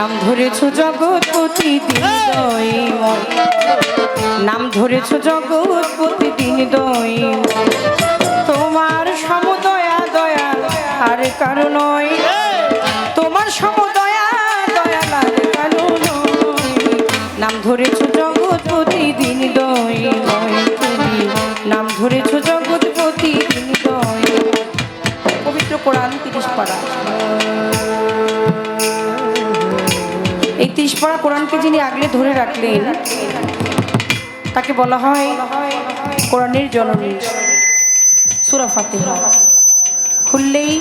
নাম ধরেছ জগৎপতি দিনদয় নাম ধরেছ জগৎপতি দিনদয় তোমার সমদয়া দয়া, আর কারণ তোমার সমদয়া দয়াল আর কারণ নাম ধরেছ আগলে ধরে রাখলেন তাকে বলা হয় কোরআনের জননী। সুরা ফাতিহা। খুললেই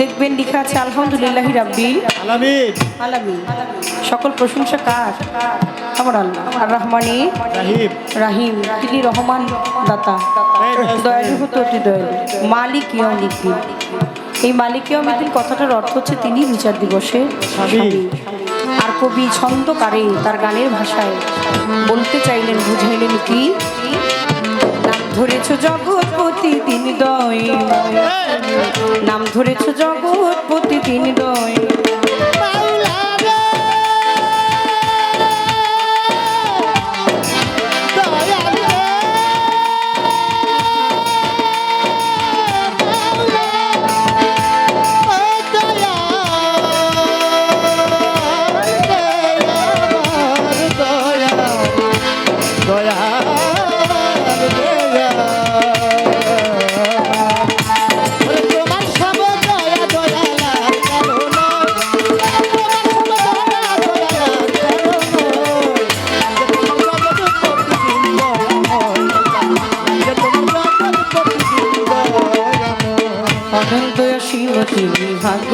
দেখবেন লেখা আছে আলহামদুলিল্লাহ রাব্বিল আলামিন। আলামিন। সকল প্রশংসা কার? আমার আল্লাহ। আর রহমানি রাহিম। তিনি রহমান দাতা। দয়ালু হতে অতি দয়ালু। মালিক ইয়মিদ্দিন এই মালিক ইয়মিদ্দিন কথাটার অর্থ হচ্ছে তিনি বিচার দিবসে কবি ছন্দকারে তার গানের ভাষায়। বলতে চাইলেন বুঝাইলেন কি? নাম ধরেছ জগৎপতি তিনি দয়। নাম ধরেছ জগৎপতি তিনি দয়। ভাগ্য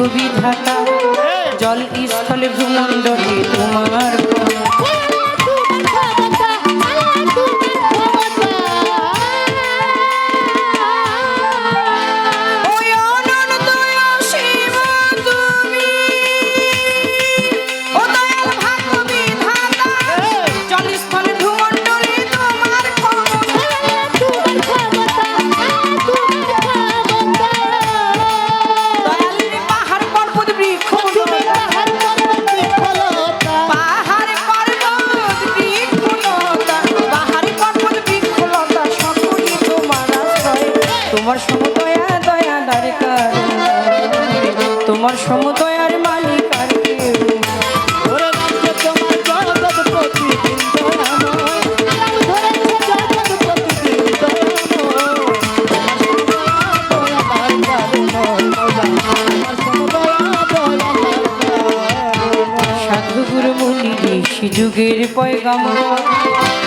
যুগের পয়গাম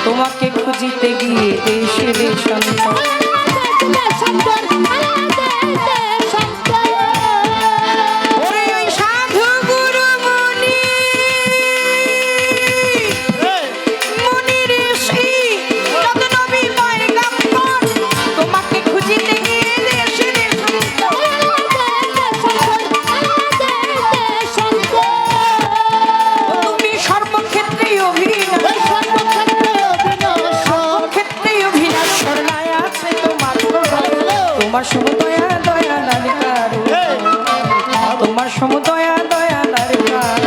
তোমাকে খুঁজিতে গিয়ে দেশে দেশান্তর তোমার সমদয়া দয়া নালিকার তোমার সমদয়া দয়া নালিকার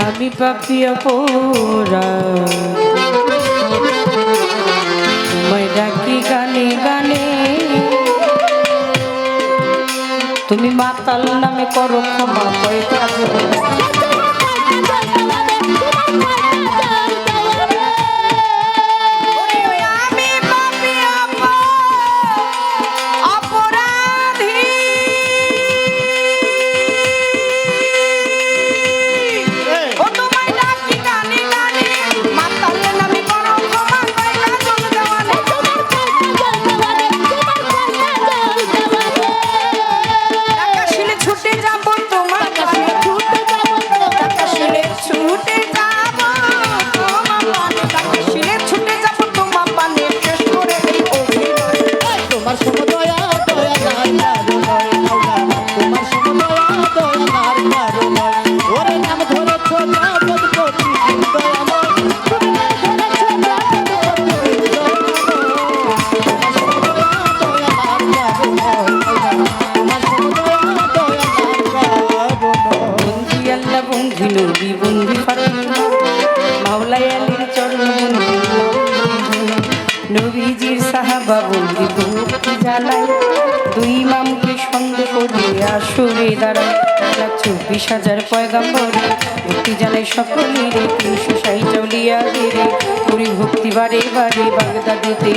আমি পাপিয়া পোরা মাতাল নামে করো ক্ষমা কয় বন্ধি নবী বন্ধি মাওলাই আলীর চরণ নবীজির সাহাবা বন্ধি ভক্তি জ্বালায় দুই মামকে সন্দেহ করে আসরে দাঁড়ায় চব্বিশ হাজার পয়গাম্বরে। ভক্তি জানাই সকলের তিনশো ষাট চলিয়া রে পুরি ভক্তি বারে বারে বাগদাদিতে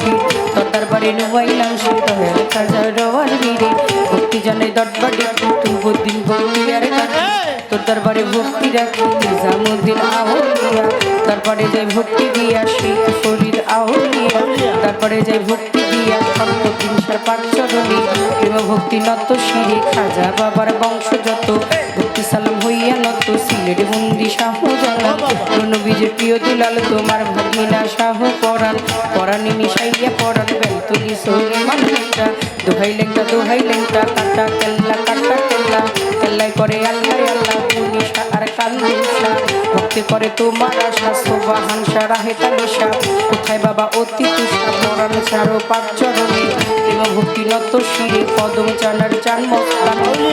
পীর ততার বারে নুবাইলাম সে দয়াল খাজা রওয়ার বীরে। ভক্তি জানে দরবারে কুতুবুদ্দিন ভক্তি আর কাছে তোর দরবারে ভক্তি রাখি নিজামুদ্দিন আহলিয়া তারপরে যাই ভক্তি দিয়া শেখ শরীর আহলিয়া তারপরে যাই ভক্তি দিয়া সন্ত তিনশার পাঁচরণী প্রেম ভক্তি নত শিরে, খাজা বাবার বংশ যত। ভক্তি সালাম হইয়া নত, সিলেট বন্দি শাহ জালাল নবীজের প্রিয় দুলাল, তোমার ভাগিনা শাহ পরাণ পরাণী মিশাইয়া পরাণ বেলতুলি সৌরে মানুষটা দোহাই লেংটা দোহাই লেংটা কাটা কেল্লা কাটা কেল্লা। কেল্লাই করে আল্লাহ আল্লাহ। কান্দিসা ভক্তি করে তোমার আশা শোভা হানসা রাহে তালিশা কোথায় বাবা অতি তুষা পরাণ পাঁচ চরণে। এবং ভক্তি নত শিরে কদম চানার চান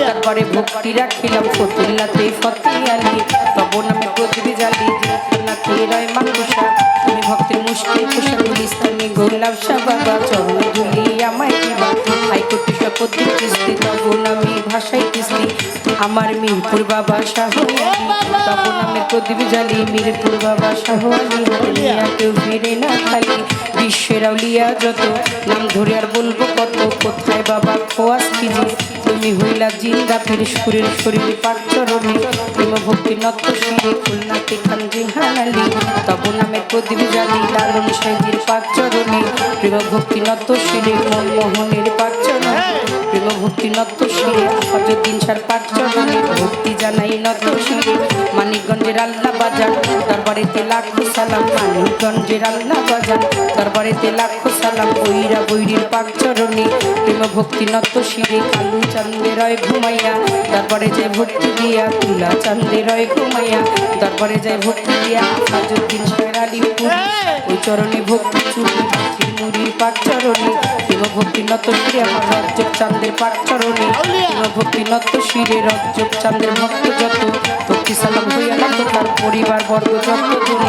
তারপরে ভক্তি রাখিলাম ফতুল্লাতে ফতি আলি তব নামে প্রদীপে জ্বালি নাতে রয় মানুষা তুমি ভক্তের মুশকিল কুশাকুল ইসলামী গোলাপ শাহ বাবা চরণ জুলি আমায় দিবা। হাইকোর্টে শপথ কিস্তি তব নামে ভাষায় কিস্তি আমার মিরপুর বাবা শাহ তব নামে প্রদীপ জ্বালি, মিরপুর বাবা শাহ আলী হালিয়া কেউ ফিরে না খালি বিশ্বের আউলিয়া যত। নাম ধরে আর বলব কত, কোথায় বাবা খোয়াস কিজি তুমি হইলা জিন্দা ফির সুরের শরীরে পাচরণে প্রেম ভক্তি নত শিরে খুলনাতে খান জিহানালি তব নামে প্রদীপ জ্বালি লালন সাইজির পাচরণে প্রেম ভক্তি নত শিরে মনমোহনের পাচরণে প্রেম ভক্তি নত শিরে আফাজুদ্দিন সার পাচরণে ভক্তি জানাই নত শিরে মানিকগঞ্জের আল্লাহ বাজার দরবারেতে লাখো সালাম। মানিকগঞ্জের আল্লাহ বাজার দরবারেতে লাখো সালাম। বৈরা বৈরীর পাচরণে প্রেম ভক্তি নত শিরে কালু চান্দে রয় ঘুমাইয়া তারপরে যায় ভক্তি দিয়া, তুলা চান্দে রয় ঘুমাইয়া তারপরে যায় ভক্তি দিয়া। আফাজুদ্দিন আলিপুর ওই চরণে ভক্তি চুরি মুড়ির পাক চরণে। প্রেম ভক্তি নত শিরে আমার রজ্জব চান্দের পাক চরণে। প্রেম ভক্তি নত শিরে রজ্জব চান্দের ভক্ত যত। ভক্তি সালাম হইয়া লাগতো তার পরিবার বর্গ যত জন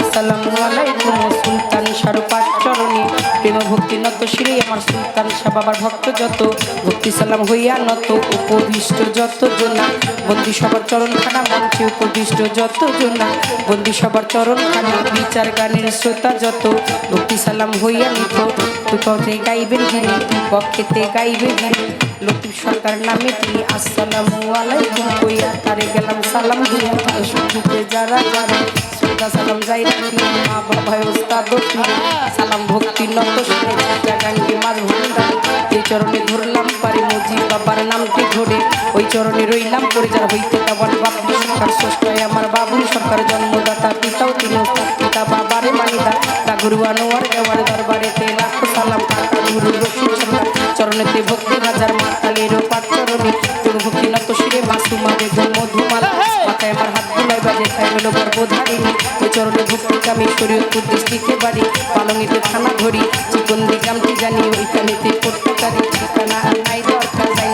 আসসালামু আলাইকুম সুলতান সারো পাক চরণে। প্রেম ভক্তি নত শিরে আমার সুলতান শাহ বাবার ভক্ত যত। ভক্তি সালাম হইয়া নত উপবিষ্ট যত জনা। বন্দি সবার চরণ খানা মঞ্চে উপবিষ্ট যত জনা। বন্দি সবার চরণ খানা বিচার গানের শ্রোতা যত ভক্তি সালাম হইয়া নিত। তুকতে গাইবেন যিনি পক্ষেতে গাইবে যিনি লতিফ সরকার নামে তিনি, আসসালামু আলাইকুম কইয়া তারে গেলাম সালাম দিয়া। সুখীতে যারা যারা শ্রোতা সালাম যাই রাখি। মা বাবায় ওস্তাদ সালাম ভক্তি নত শুনে জাগাঙ্গে মাঝ এই চরণে ধরলাম পারি মুজি বাবার নামটি ধরে। ওই চরণে রইলাম পরে যার হইতে তাবার বাবলি সরকার। স্রষ্টায় আমার বাবুল সরকার জন্মদাতা মধুমালা মাথায় আমার হাত বুলাই বাজে মেলো ওই থানা ধরি চিকন্দি গ্রামটি জানি ওইখানেতে পড়তে পারি ঠিকানা নাই দরকার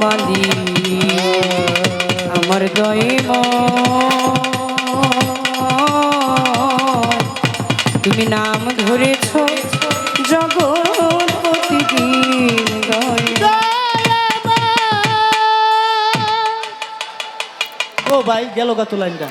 মালি আমার দৈব তুমি নাম ধরেছ জগৎ প্রতিদিন ও ভাই গেল গা তো লাইনটা।